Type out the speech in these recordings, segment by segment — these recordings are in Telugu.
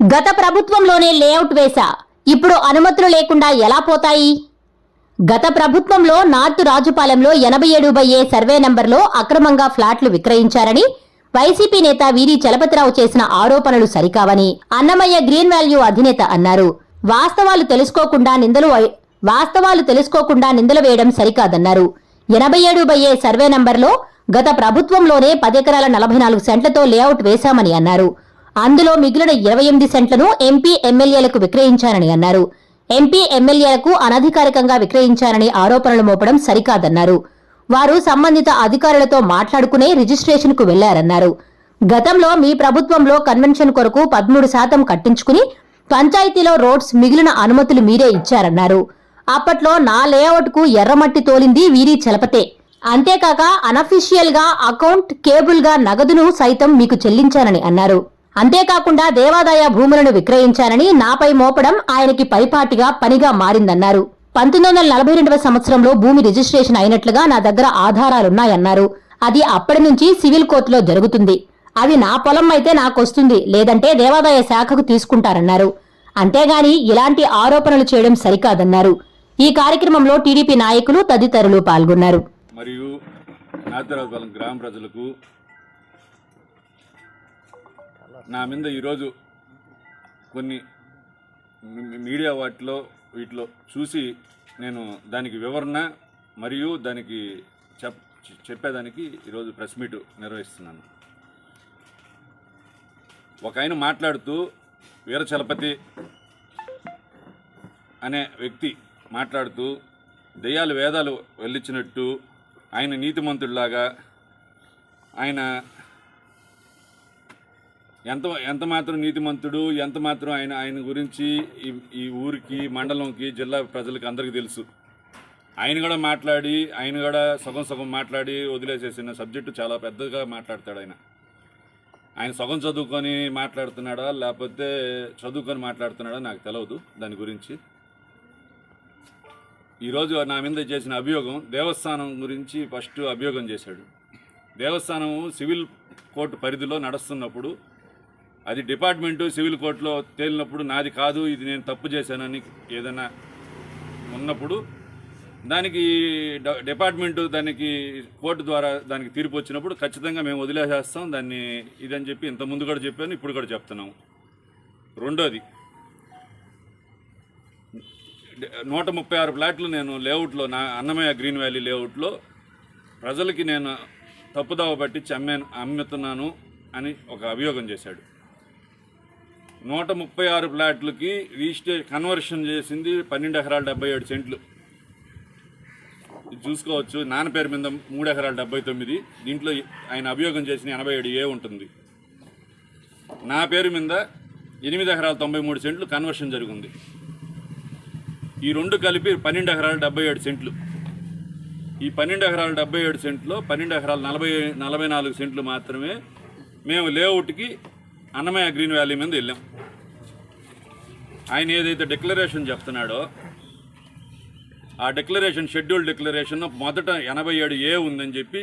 గత ప్రభుత్వంలోనే లేఅవుట్ వేశా. ఇప్పుడు అనుమతులు లేకుండా ఎలా పోతాయి? గత ప్రభుత్వంలో నార్త్ రాజుపాలెంలో ఎనభై ఏడు బై ఏ సర్వే నంబర్లో అక్రమంగా ఫ్లాట్లు విక్రయించారని వైసీపీ నేత వీరి చలపతిరావు చేసిన ఆరోపణలు సరికావని అన్నమయ్య గ్రీన్ వాల్యూ అధినేత అన్నారు. వాస్తవాలు తెలుసుకోకుండా నిందలు వాస్తవాలు తెలుసుకోకుండా నిందలు వేయడం సరికాదన్నారు. ఎనభై ఏడు బై ఏ సర్వే నంబర్లో గత ప్రభుత్వంలోనే పదెకరాల నలభై నాలుగు సెంట్లతో లేఅవుట్ వేశామని అన్నారు. అందులో మిగిలిన ఇరవై ఎనిమిది సెంట్లను ఎంపీ ఎమ్మెల్యేలకు విక్రయించారని అన్నారు. ఎంపీ ఎమ్మెల్యేలకు అనధికారికంగా విక్రయించారని ఆరోపణలు మోపడం సరికాదన్నారు. వారు సంబంధిత అధికారులతో మాట్లాడుకునే రిజిస్ట్రేషన్కు వెళ్ళారన్నారు. గతంలో మీ ప్రభుత్వంలో కన్వెన్షన్ కొరకు పదమూడు శాతం కట్టించుకుని పంచాయతీలో రోడ్స్ మిగిలిన అనుమతులు మీరే ఇచ్చారన్నారు. అప్పట్లో నా లేఅవుట్కు ఎర్రమట్టి తోలింది వీరి చలపతే. అంతేకాక అనఫీషియల్గా అకౌంట్ కేబుల్గా నగదును సైతం మీకు చెల్లించానని అన్నారు. అంతేకాకుండా దేవాదాయ భూములను విక్రయించానని నాపై మోపడం ఆయనకి పైపాటిగా పనిగా మారిందన్నారు. పంతొమ్మిది వందల నలభై రెండవ సంవత్సరంలో భూమి రిజిస్ట్రేషన్ అయినట్లుగా నా దగ్గర ఆధారాలున్నాయన్నారు. అది అప్పటి నుంచి సివిల్ కోర్టులో జరుగుతుంది. అది నా పొలం అయితే నాకొస్తుంది. లేదంటే దేవాదాయ శాఖకు తీసుకుంటారన్నారు. అంతేగాని ఇలాంటి ఆరోపణలు చేయడం సరికాదన్నారు. ఈ కార్యక్రమంలో టీడీపీ నాయకులు తదితరులు పాల్గొన్నారు. మరియు గ్రామ ప్రజలకు నా మీద ఈరోజు కొన్ని మీడియా వాటిలో వీటిలో చూసి నేను దానికి వివరణ మరియు దానికి చెప్ చెప్పేదానికి ఈరోజు ప్రెస్ మీట్ నిర్వహిస్తున్నాను. ఒక ఆయన మాట్లాడుతూ వీరచలపతి అనే వ్యక్తి మాట్లాడుతూ దెయ్యాలు వేదాలు వెళ్ళిచ్చినట్టు ఆయన నీతిమంతుడిలాగా ఆయన ఎంత ఎంత మాత్రం నీతిమంతుడు ఎంత మాత్రం ఆయన ఆయన గురించి ఈ ఈ ఊరికి మండలంకి జిల్లా ప్రజలకి అందరికీ తెలుసు. ఆయన కూడా మాట్లాడి ఆయన కూడా సగం సగం మాట్లాడి వదిలేసేసిన సబ్జెక్టు చాలా పెద్దగా మాట్లాడతాడు ఆయన. ఆయన సగం చదువుకొని మాట్లాడుతున్నాడా లేకపోతే చదువుకొని మాట్లాడుతున్నాడా నాకు తెలియదు దాని గురించి. ఈరోజు నా మీద చేసిన అభియోగం దేవస్థానం గురించి ఫస్ట్ అభియోగం చేశాడు. దేవస్థానం సివిల్ కోర్టు పరిధిలో నడుస్తున్నప్పుడు అది డిపార్ట్మెంటు సివిల్ కోర్టులో తేలినప్పుడు నాది కాదు ఇది నేను తప్పు చేశానని ఏదైనా ఉన్నప్పుడు దానికి డ- డిపార్ట్మెంటు దానికి కోర్టు ద్వారా దానికి తీర్పు వచ్చినప్పుడు ఖచ్చితంగా మేము వదిలేసేస్తాం దాన్ని ఇదని చెప్పి ఇంత ముందు కూడా చెప్పాను ఇప్పుడు కూడా చెప్తున్నాము. రెండోది నూట ముప్పై ఆరు ఫ్లాట్లు నేను లేఅవుట్లో నా అన్నమయ్య గ్రీన్ వ్యాలీ లేఅవుట్లో ప్రజలకి నేను తప్పుదావ పట్టించి అమ్మే అమ్ముతున్నాను అని ఒక అభియోగం చేశాడు. నూట ముప్పై ఆరు ఫ్లాట్లకి రిజిస్ట్రే కన్వర్షన్ చేసింది పన్నెండు ఎకరాల డెబ్బై ఏడు సెంట్లు. ఇది చూసుకోవచ్చు. నాన్న పేరు మీద మూడు ఎకరాల డెబ్బై తొమ్మిది. దీంట్లో ఆయన అభియోగం చేసిన ఎనభై ఏడు ఏ ఉంటుంది. నా పేరు మీద ఎనిమిది ఎకరాల తొంభై మూడు సెంట్లు కన్వర్షన్ జరిగింది. ఈ రెండు కలిపి పన్నెండు ఎకరాల డెబ్బై ఏడు సెంట్లు. ఈ పన్నెండు ఎకరాల డెబ్బై ఏడు సెంట్లో పన్నెండు ఎకరాల నలభై నలభై నాలుగు సెంట్లు మాత్రమే మేము లేఅవుట్కి అన్నమయ్య గ్రీన్ వ్యాలీ మీద వెళ్ళాం. ఆయన ఏదైతే డిక్లరేషన్ చెప్తున్నాడో ఆ డిక్లరేషన్ షెడ్యూల్ డిక్లరేషన్ మొదట ఎనభై ఏడు ఏ ఉందని చెప్పి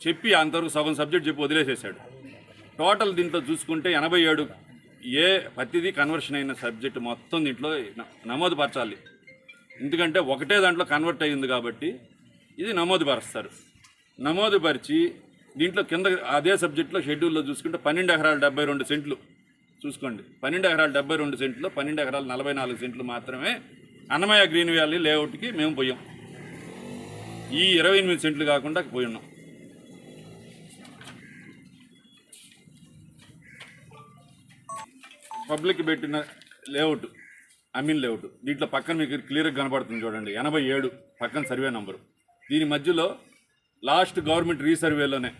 చెప్పి అంతవరకు సగం సబ్జెక్ట్ చెప్పి వదిలేసేసాడు టోటల్ దీంట్లో చూసుకుంటే ఎనభై ఏడు ఏ ప్రతిదీ కన్వర్షన్ అయిన సబ్జెక్ట్ మొత్తం దీంట్లో న- నమోదు పరచాలి ఎందుకంటే ఒకటే దాంట్లో కన్వర్ట్ అయ్యింది కాబట్టి ఇది నమోదు పరుస్తారు నమోదు పరిచి దీంట్లో కింద అదే సబ్జెక్ట్లో షెడ్యూల్లో చూసుకుంటే పన్నెండు ఎకరాల డెబ్బై రెండు సెంట్లు. చూసుకోండి. పన్నెండు ఎకరాల డెబ్బై రెండు సెంట్లు పన్నెండు ఎకరాలు నలభై నాలుగు సెంట్లు మాత్రమే అన్నమయ్య గ్రీన్ వ్యాలీ లేఅవుట్కి మేము పోయాం. ఈ ఇరవై ఎనిమిది సెంట్లు కాకుండా పోయి ఉన్నాం. పబ్లిక్ పెట్టిన లేఅవుట్ అమీన్ లేఅవుట్ దీంట్లో పక్కన మీకు క్లియర్గా కనబడుతుంది చూడండి. ఎనభై ఏడు పక్కన సర్వే నంబరు. దీని మధ్యలో లాస్ట్ గవర్నమెంట్ రీసర్వేలోనే.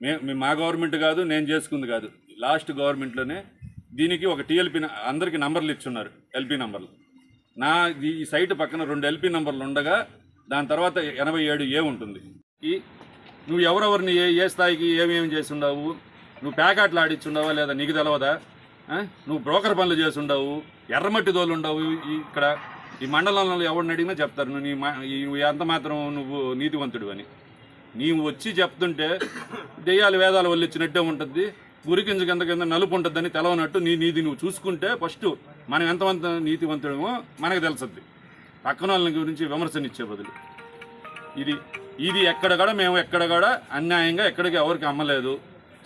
మే మా గవర్నమెంట్ కాదు నేను చేసుకుంది కాదు. లాస్ట్ గవర్నమెంట్లోనే దీనికి ఒక టీఎల్పీ అందరికీ నంబర్లు ఇచ్చున్నారు ఎల్పీ నంబర్లు. నా ఈ ఈ సైట్ పక్కన రెండు ఎల్పీ నంబర్లు ఉండగా దాని తర్వాత ఎనభై ఏడు ఏ ఉంటుంది. ఈ నువ్వు ఎవరెవరిని ఏ ఏ స్థాయికి ఏమేమి చేసి ఉండవు నువ్వు ప్యాకెట్లు ఆడిచ్చుండవా లేదా నీకు తెలవదా? నువ్వు బ్రోకర్ పనులు చేసి ఉండవు ఎర్రమట్టి దోలు ఉండవు ఇక్కడ. ఈ మండలంలో ఎవరిని అడిగినా చెప్తారు నువ్వు నీ మా నువ్వు ఎంత మాత్రం నువ్వు నీతివంతుడు అని. నీవు వచ్చి చెప్తుంటే దెయ్యాలు వేదాలు వల్లిచ్చినట్టే ఉంటుంది గురికింజ కింద కింద నలుపు ఉంటుందని తెలవనట్టు నీ నీది నువ్వు చూసుకుంటే ఫస్ట్ మనం ఎంతమంత నీతివంతుడమో మనకు తెలుస్తుంది. పక్కన వాళ్ళ గురించి విమర్శనిచ్చే బదులు. ఇది ఇది ఎక్కడ కూడా మేము ఎక్కడ కూడా అన్యాయంగా ఎక్కడికి ఎవరికి అమ్మలేదు.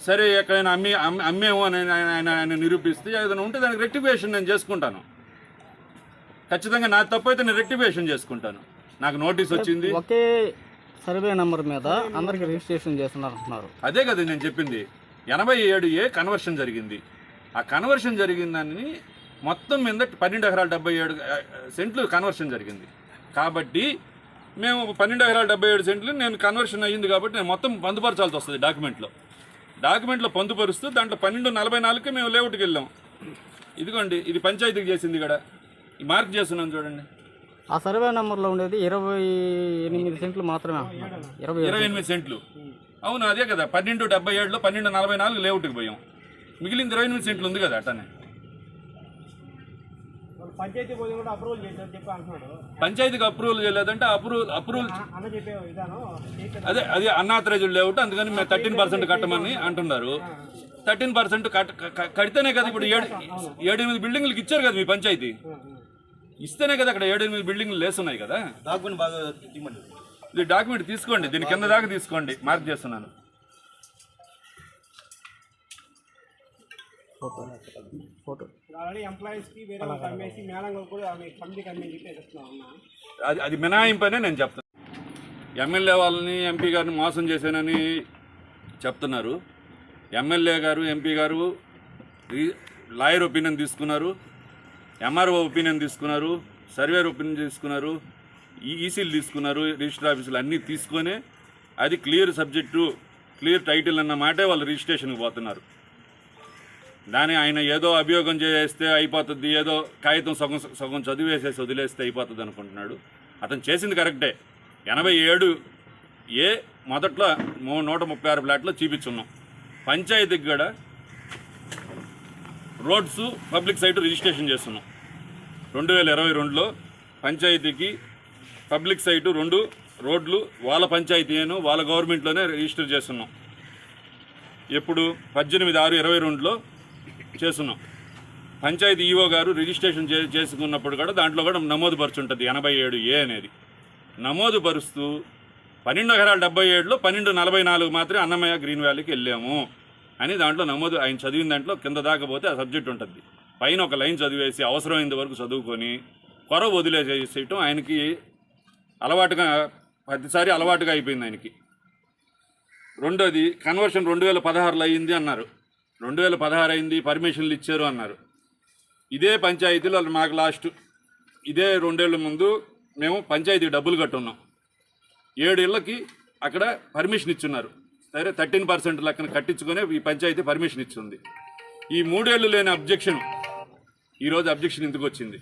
సరే ఎక్కడైనా అమ్మి అమ్మి- అమ్మేమో అని ఆయన ఆయన ఆయన నిరూపిస్తే ఏదైనా ఉంటే దానికి రెక్టిఫికేషన్ నేను చేసుకుంటాను. ఖచ్చితంగా నా తప్పు అయితే నేను రెక్టిఫికేషన్ చేసుకుంటాను. నాకు నోటీస్ వచ్చింది. ఒకే సర్వే నెంబర్ మీద అందరికి రిజిస్ట్రేషన్ చేస్తున్నారు అంటున్నారు. అదే కదా నేను చెప్పింది. ఎనభై ఏడు ఏ కన్వర్షన్ జరిగింది. ఆ కన్వర్షన్ జరిగిందని మొత్తం మీద పన్నెండు ఎకరాల డెబ్బై ఏడు సెంట్లు కన్వర్షన్ జరిగింది. కాబట్టి మేము పన్నెండు ఎకరాల డెబ్బై ఏడు సెంట్లు నేను కన్వర్షన్ అయ్యింది కాబట్టి నేను మొత్తం పొందుపరచాల్సి వస్తుంది డాక్యుమెంట్లో. డాక్యుమెంట్లో పొందుపరుస్తూ దాంట్లో పన్నెండు నలభై నాలుగుకి మేము లేఅవుట్కి వెళ్ళాం. ఇదిగోండి ఇది పంచాయతీకి చేసింది ఇక్కడ. ఈ మార్క్ చేస్తున్నాం చూడండి. ఆ సర్వే నెంబర్లో ఉండేది ఇరవై ఎనిమిది సెంట్లు మాత్రమే. అంటున్నారు ఇరవై ఇరవై ఎనిమిది సెంట్లు. అవును అదే కదా. పన్నెండు డెబ్బై ఏడులో పన్నెండు నలభై నాలుగు లేఅవుట్కి పోయాం. మిగిలింది ఇరవై ఎనిమిది సెంట్లు ఉంది కదా అట్టనే. పంచాయతీ పోయి కూడా అప్రూవల్ చేశారు చెప్పి అంటున్నాడు. పంచాయతీకి అప్రూవల్ చేయలేదంటే అప్రూవల్ అప్రూవల్ అన్న చెప్పే విధానం చేశారు. అదే అది అన్నాథరైజ్డ్ లేఅవుట్ అందుకని మేము థర్టీన్ పర్సెంట్ కట్టమని అంటున్నారు. థర్టీన్ పర్సెంట్ కడితేనే కదా ఇప్పుడు ఏడు ఏడు ఎనిమిది బిల్డింగ్లకు ఇచ్చారు కదా మీ పంచాయతీ. ఇస్తేనే కదా అక్కడ ఏడు ఎనిమిది బిల్డింగ్లు లేస్తున్నాయి కదా? ఇది డాక్యుమెంట్ తీసుకోండి దీని కింద దాకా తీసుకోండి మార్క్ చేస్తున్నాను. అది అది మినహాయింపనే నేను చెప్తాను ఎమ్మెల్యే వాళ్ళని ఎంపీ గారిని మోసం చేశానని చెప్తున్నారు. ఎమ్మెల్యే గారు ఎంపీ గారు లాయర్ ఒపీనియన్ తీసుకున్నారు. ఎంఆర్ఓ ఒపీనియన్ తీసుకున్నారు సర్వేర్ ఒపీనియన్ తీసుకున్నారు ఈసీలు తీసుకున్నారు రిజిస్టర్ ఆఫీసులు అన్నీ తీసుకొని అది క్లియర్ సబ్జెక్టు క్లియర్ టైటిల్ అన్న మాటే వాళ్ళు రిజిస్ట్రేషన్కి పోతున్నారు. దాని ఆయన ఏదో అభియోగం చేస్తే అయిపోతుంది ఏదో కాగితం సగం సగం చదివేసేసి వదిలేస్తే అయిపోతుంది అనుకుంటున్నాడు. అతను చేసింది కరెక్టే ఎనభై ఏడు ఏ మొదట్లో నూట ముప్పై ఆరు ఫ్లాట్లో చూపించున్నాం. పంచాయతీకి కూడా రోడ్స్ పబ్లిక్ సైట్ రిజిస్ట్రేషన్ చేస్తున్నాం. రెండు వేల ఇరవై రెండులో పంచాయతీకి పబ్లిక్ సైటు రెండు రోడ్లు వాళ్ళ పంచాయతీను వాళ్ళ గవర్నమెంట్లోనే రిజిస్టర్ చేస్తున్నాం. ఎప్పుడు? పద్దెనిమిది ఆరు ఇరవై రెండులో చేస్తున్నాం. పంచాయతీ ఈఓ గారు రిజిస్ట్రేషన్ చే చేసుకున్నప్పుడు కూడా దాంట్లో కూడా నమోదు పరుచుంటుంది ఎనభై ఏడు ఏ అనేది. నమోదు పరుస్తూ పన్నెండు ఎకరాలు డెబ్బై ఏడులో పన్నెండు నలభై నాలుగు మాత్రమే అన్నమయ్య గ్రీన్ వ్యాలీకి వెళ్ళాము అని దాంట్లో నమోదు ఆయన చదివిన దాంట్లో కింద దాకా పోతే ఆ సబ్జెక్ట్ ఉంటుంది. పైన ఒక లైన్ చదివేసి అవసరమైనంత వరకు చదువుకొని కొర వదిలేసేయటం ఆయనకి అలవాటుగా ప్రతిసారి అలవాటుగా అయిపోయింది ఆయనకి. రెండోది కన్వర్షన్ రెండు వేల పదహారులో అయ్యింది అన్నారు. రెండు వేల పదహారు అయింది పర్మిషన్లు ఇచ్చారు అన్నారు. ఇదే పంచాయతీలో మాకు లాస్ట్ ఇదే రెండేళ్ళ ముందు మేము పంచాయతీ డబ్బులు కట్టున్నాం. ఏడేళ్ళకి అక్కడ పర్మిషన్ ఇచ్చున్నారు. సరే థర్టీన్ పర్సెంట్ లెక్కన కట్టించుకునే ఈ పంచాయతీ పర్మిషన్ ఇచ్చింది. ఈ మూడేళ్ళు లేని అబ్జెక్షన్ ఈరోజు అబ్జెక్షన్ ఎందుకు వచ్చింది.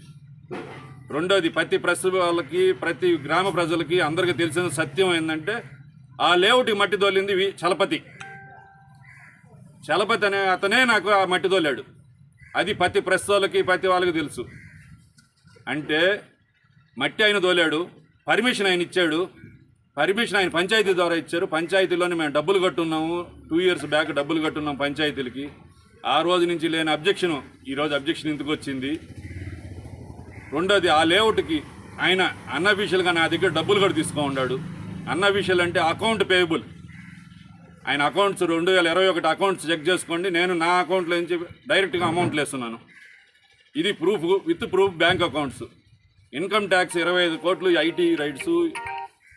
రెండోది ప్రతి ప్రెస్ వాళ్ళకి ప్రతి గ్రామ ప్రజలకి అందరికీ తెలిసిన సత్యం ఏంటంటే ఆ లేఅవుట్కి మట్టి దోలింది వి- చలపతి. చలపతి అనే అతనే నాకు ఆ మట్టి దోలాడు అది ప్రతి ప్రెస్ వాళ్ళకి ప్రతి వాళ్ళకి తెలుసు. అంటే మట్టి ఆయన దోలాడు పర్మిషన్ ఆయన ఇచ్చాడు. పర్మిషన్ ఆయన పంచాయతీ ద్వారా ఇచ్చారు. పంచాయతీలోనే మేము డబ్బులు కట్టున్నాము. టూ ఇయర్స్ బ్యాక్ డబ్బులు కట్టున్నాం పంచాయతీలకి. ఆ రోజు నుంచి లేని అబ్జెక్షన్ ఈరోజు అబ్జెక్షన్ ఎందుకు వచ్చింది? రెండోది ఆ లేఅవుట్కి ఆయన అన్అఫీషియల్గా నా దగ్గర డబ్బులు కూడా తీసుకో ఉన్నాడు. అన్అఫీషియల్ అంటే అకౌంట్ పేయబుల్. ఆయన అకౌంట్స్ రెండు వేల ఇరవై ఒకటి అకౌంట్స్ చెక్ చేసుకోండి నేను నా అకౌంట్లో నుంచి డైరెక్ట్గా అమౌంట్లు వేస్తున్నాను ఇది proof with proof bank accounts. Income tax ఇరవై ఐదు కోట్లు ఐటీ రైట్స్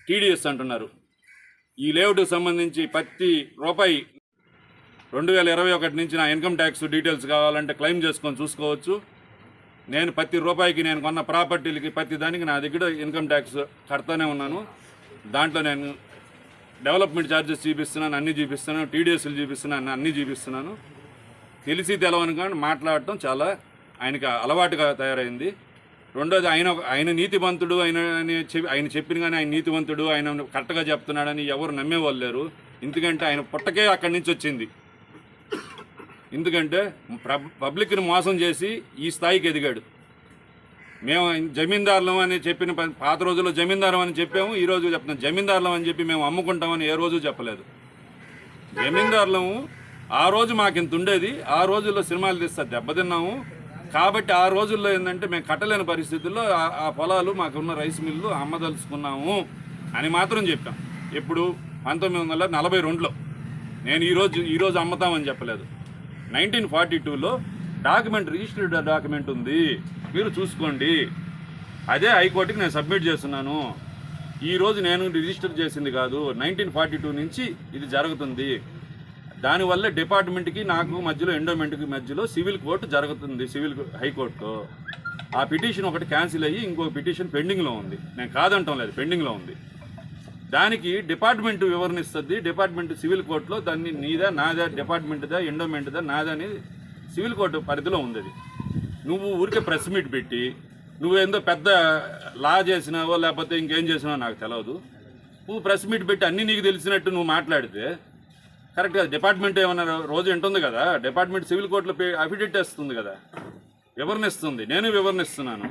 టీడీఎస్ అంటున్నారు. ఈ లేఅవుట్కి సంబంధించి ప్రతి రూపాయి రెండు వేల ఇరవై ఒకటి నుంచి నా ఇన్కమ్ ట్యాక్స్ డీటెయిల్స్ కావాలంటే క్లెయిమ్ చేసుకొని చూసుకోవచ్చు. నేను ప్రతి రూపాయికి నేను కొన్న ప్రాపర్టీలకి ప్రతి దానికి నా దగ్గర ఇన్కమ్ ట్యాక్స్ కడతానే ఉన్నాను. దాంట్లో నేను డెవలప్మెంట్ ఛార్జెస్ చూపిస్తున్నాను అన్నీ చూపిస్తున్నాను టీడీఎస్లు చూపిస్తున్నాను అన్నీ చూపిస్తున్నాను. తెలిసి తెలవని కానీ మాట్లాడటం చాలా ఆయనకి అలవాటుగా తయారైంది. రెండోది ఆయన ఆయన నీతివంతుడు ఆయన అని చెప్పి ఆయన చెప్పిన కానీ ఆయన నీతివంతుడు ఆయన కరెక్ట్గా చెప్తున్నాడని ఎవరు నమ్మేవాళ్ళు లేరు. ఎందుకంటే ఆయన పుట్టకే అక్కడి నుంచి వచ్చింది. ఎందుకంటే పబ్లిక్ని మోసం చేసి ఈ స్థాయికి ఎదిగాడు. మేము జమీందారులం అని చెప్పిన పాత రోజుల్లో జమీందారం అని చెప్పాము ఈ రోజు చెప్తున్నాం. జమీందారులం అని చెప్పి మేము అమ్ముకుంటామని ఏ రోజు చెప్పలేదు. జమీందారులము ఆ రోజు మాకు ఇంత ఉండేది ఆ రోజుల్లో సినిమాలు తీస్తా దెబ్బతిన్నాము. కాబట్టి ఆ రోజుల్లో ఏంటంటే మేము కట్టలేని పరిస్థితుల్లో ఆ- ఆ పొలాలు మాకున్న రైస్ మిల్లు అమ్మదలుచుకున్నాము అని మాత్రం చెప్పాం. ఇప్పుడు పంతొమ్మిది వందల నలభై రెండులో నేను ఈరోజు ఈరోజు అమ్ముతామని చెప్పలేదు. నైన్టీన్ ఫార్టీ టూలో డాక్యుమెంట్ రిజిస్టర్డ్ డాక్యుమెంట్ ఉంది. మీరు చూసుకోండి. అదే హైకోర్టుకి నేను సబ్మిట్ చేస్తున్నాను. ఈరోజు నేను రిజిస్టర్ చేసింది కాదు. నైన్టీన్ ఫార్టీ టూ నుంచి ఇది జరుగుతుంది. దానివల్ల డిపార్ట్మెంట్కి నాకు మధ్యలో ఎండోమెంట్కి మధ్యలో సివిల్ కోర్టు జరుగుతుంది సివిల్ హైకోర్టు ఆ పిటిషన్ ఒకటి క్యాన్సిల్ అయ్యి ఇంకో పిటిషన్ పెండింగ్లో ఉంది. నేను కాదంటాం లేదు పెండింగ్లో ఉంది. దానికి డిపార్ట్మెంట్ వివరణ ఇస్తుంది డిపార్ట్మెంట్ సివిల్ కోర్టులో దాన్ని నీదా నాదా డిపార్ట్మెంట్దా ఎండోమెంట్దా నాదా అనేది సివిల్ కోర్టు పరిధిలో ఉంది అది నువ్వు ఊరికే ప్రెస్ మీట్ పెట్టి నువ్వేందో పెద్ద లా చేసినావో లేకపోతే ఇంకేం చేసినావో నాకు తెలియదు నువ్వు ప్రెస్ మీట్ పెట్టి అన్నీ నీకు తెలిసినట్టు నువ్వు మాట్లాడితే కరెక్ట్ కదా డిపార్ట్మెంట్ ఏమన్నా రోజు ఉంటుంది కదా? డిపార్ట్మెంట్ సివిల్ కోర్టులో అఫిడేట్ వేస్తుంది కదా. వివరణిస్తుంది. నేను వివరణిస్తున్నాను.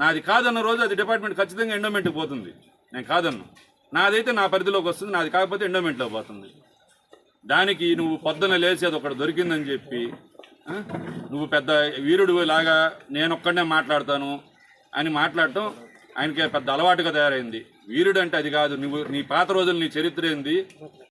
నాది కాదన్న రోజు అది డిపార్ట్మెంట్ ఖచ్చితంగా ఎండోమెంట్కి పోతుంది. నేను కాదన్నా. నాదైతే నా పరిధిలోకి వస్తుంది నాది కాకపోతే ఎండోమెంట్లో పోతుంది. దానికి నువ్వు పొద్దున లేచి అది ఒకటి దొరికిందని చెప్పి నువ్వు పెద్ద వీరుడు లాగా నేనొక్కడనే మాట్లాడతాను అని మాట్లాడటం ఆయనకి పెద్ద అలవాటుగా తయారైంది. వీరుడు అంటే అది కాదు నువ్వు నీ పాత రోజులు నీ చరిత్ర ఏంది?